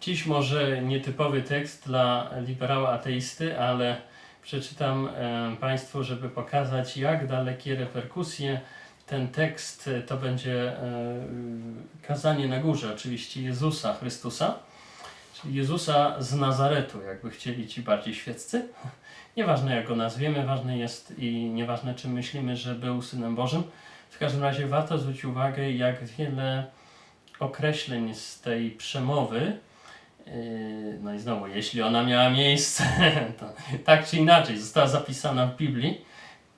Dziś może nietypowy tekst dla liberała ateisty, ale przeczytam e, Państwu, żeby pokazać, jak dalekie reperkusje ten tekst e, to będzie e, kazanie na górze, oczywiście Jezusa Chrystusa, czyli Jezusa z Nazaretu, jakby chcieli ci bardziej świeccy. Nieważne jak go nazwiemy, ważne jest i nieważne czy myślimy, że był Synem Bożym. W każdym razie warto zwrócić uwagę, jak wiele określeń z tej przemowy, yy, no i znowu, jeśli ona miała miejsce, to tak czy inaczej została zapisana w Biblii,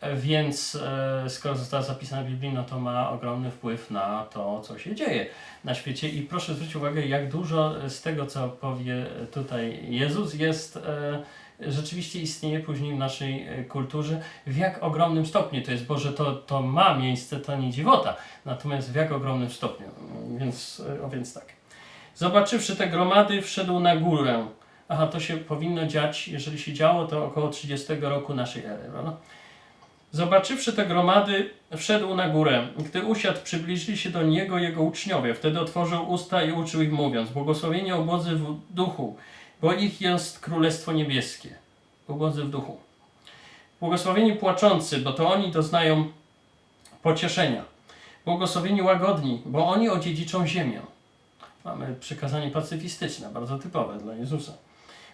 e, więc e, skoro została zapisana w Biblii, no to ma ogromny wpływ na to, co się dzieje na świecie. I proszę zwrócić uwagę, jak dużo z tego, co powie tutaj Jezus, jest e, rzeczywiście istnieje później w naszej e, kulturze. W jak ogromnym stopniu to jest, bo że to, to ma miejsce, to nie dziwota. Natomiast w jak ogromnym stopniu. Więc, o więc tak. Zobaczywszy te gromady, wszedł na górę. Aha, to się powinno dziać, jeżeli się działo, to około 30 roku naszej ery, prawda? Zobaczywszy te gromady, wszedł na górę. Gdy usiadł, przybliżyli się do niego jego uczniowie. Wtedy otworzył usta i uczył ich, mówiąc: Błogosławieni obłodzy w duchu, bo ich jest królestwo niebieskie. Ubodzy w duchu. Błogosławieni płaczący, bo to oni doznają pocieszenia. Błogosławieni łagodni, bo oni odziedziczą ziemię. Mamy przykazanie pacyfistyczne, bardzo typowe dla Jezusa.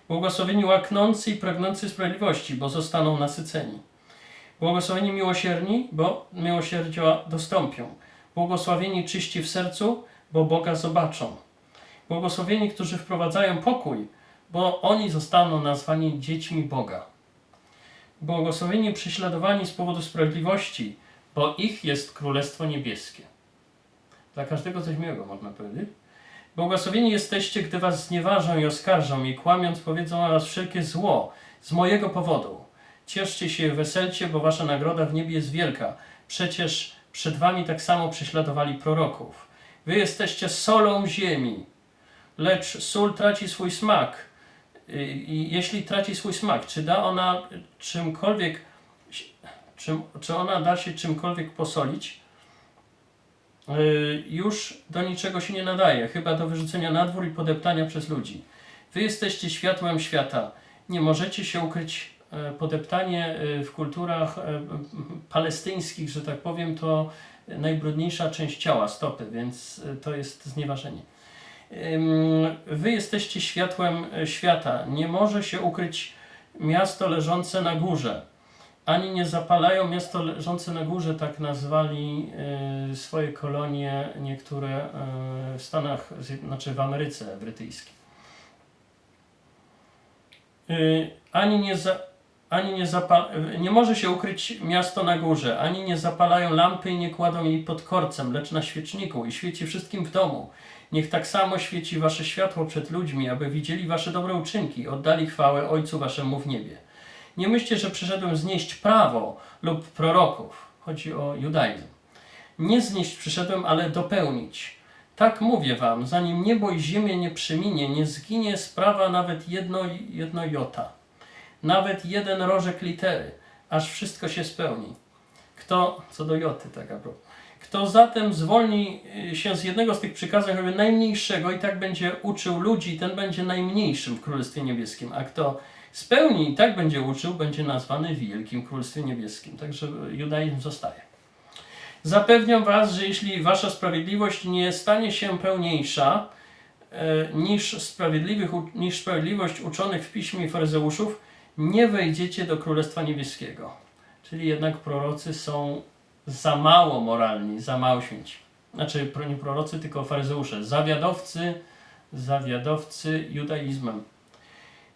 Błogosławieni łaknący i pragnący sprawiedliwości, bo zostaną nasyceni. Błogosławieni miłosierni, bo miłosierdzia dostąpią. Błogosławieni czyści w sercu, bo Boga zobaczą. Błogosławieni, którzy wprowadzają pokój, bo oni zostaną nazwani dziećmi Boga. Błogosławieni prześladowani z powodu sprawiedliwości, bo ich jest Królestwo Niebieskie. Dla każdego coś miłego, można powiedzieć. Błogosławieni jesteście, gdy was znieważą i oskarżą i kłamiąc powiedzą o was wszelkie zło z mojego powodu. Cieszcie się, weselcie, bo wasza nagroda w niebie jest wielka. Przecież przed wami tak samo prześladowali proroków. Wy jesteście solą ziemi, lecz sól traci swój smak. Y, I jeśli traci swój smak, czy da ona czymkolwiek, czym, czy ona da się czymkolwiek posolić, y, już do niczego się nie nadaje, chyba do wyrzucenia na dwór i podeptania przez ludzi. Wy jesteście światłem świata. Nie możecie się ukryć. e, Podeptanie e, w kulturach e, palestyńskich, że tak powiem, to najbrudniejsza część ciała, stopy, więc e, to jest znieważenie. Wy jesteście światłem e, świata. Nie może się ukryć miasto leżące na górze. Ani nie zapalają miasto leżące na górze, tak nazwali e, swoje kolonie niektóre e, w Stanach, znaczy w Ameryce Brytyjskiej. Y, Ani nie, za, ani nie, zapal, nie może się ukryć miasto na górze, ani nie zapalają lampy i nie kładą jej pod korcem, lecz na świeczniku i świeci wszystkim w domu. Niech tak samo świeci wasze światło przed ludźmi, aby widzieli wasze dobre uczynki, oddali chwałę Ojcu waszemu w niebie. Nie myślcie, że przyszedłem znieść prawo lub proroków. Chodzi o judaizm. Nie znieść przyszedłem, ale dopełnić. Tak mówię wam, zanim niebo i ziemię nie przeminie, nie zginie sprawa nawet jedno, jedno jota. Nawet jeden rożek litery, aż wszystko się spełni. Kto, co do joty, tak a propos. Kto zatem zwolni y, się z jednego z tych przykazań, robi najmniejszego i tak będzie uczył ludzi, ten będzie najmniejszym w Królestwie Niebieskim. A kto spełni i tak będzie uczył, będzie nazwany wielkim Królestwie Niebieskim. Także judaizm zostaje. Zapewniam was, że jeśli wasza sprawiedliwość nie stanie się pełniejsza e, niż, sprawiedliwych, niż sprawiedliwość uczonych w piśmie faryzeuszów, nie wejdziecie do Królestwa Niebieskiego. Czyli jednak prorocy są za mało moralni, za mało święci. Znaczy nie prorocy, tylko faryzeusze. Zawiadowcy, zawiadowcy judaizmem.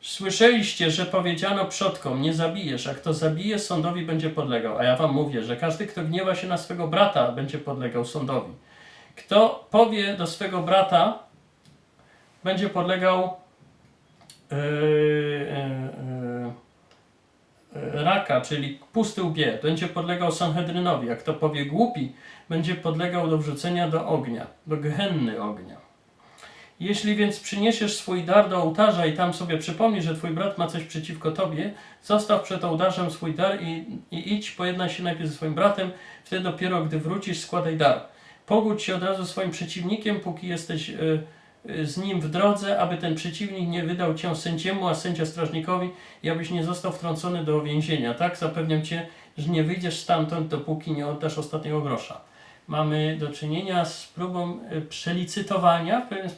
Słyszeliście, że powiedziano przodkom, nie zabijesz, a kto zabije, sądowi będzie podlegał. A ja wam mówię, że każdy, kto gniewa się na swego brata, będzie podlegał sądowi. Kto powie do swego brata, będzie podlegał yy, yy, yy, raka, czyli pusty łbie, będzie podlegał Sanhedrynowi, a kto powie głupi, będzie podlegał do wrzucenia do ognia, do gehenny ognia. Jeśli więc przyniesiesz swój dar do ołtarza i tam sobie przypomnisz, że twój brat ma coś przeciwko tobie, zostaw przed ołtarzem swój dar i, i idź, pojednaj się najpierw ze swoim bratem, wtedy dopiero gdy wrócisz, składaj dar. Pogódź się od razu swoim przeciwnikiem, póki jesteś y, y, z nim w drodze, aby ten przeciwnik nie wydał cię sędziemu, a sędzia strażnikowi i abyś nie został wtrącony do więzienia. Tak, zapewniam cię, że nie wyjdziesz stamtąd, dopóki nie oddasz ostatniego grosza. Mamy do czynienia z próbą y, przelicytowania w pewien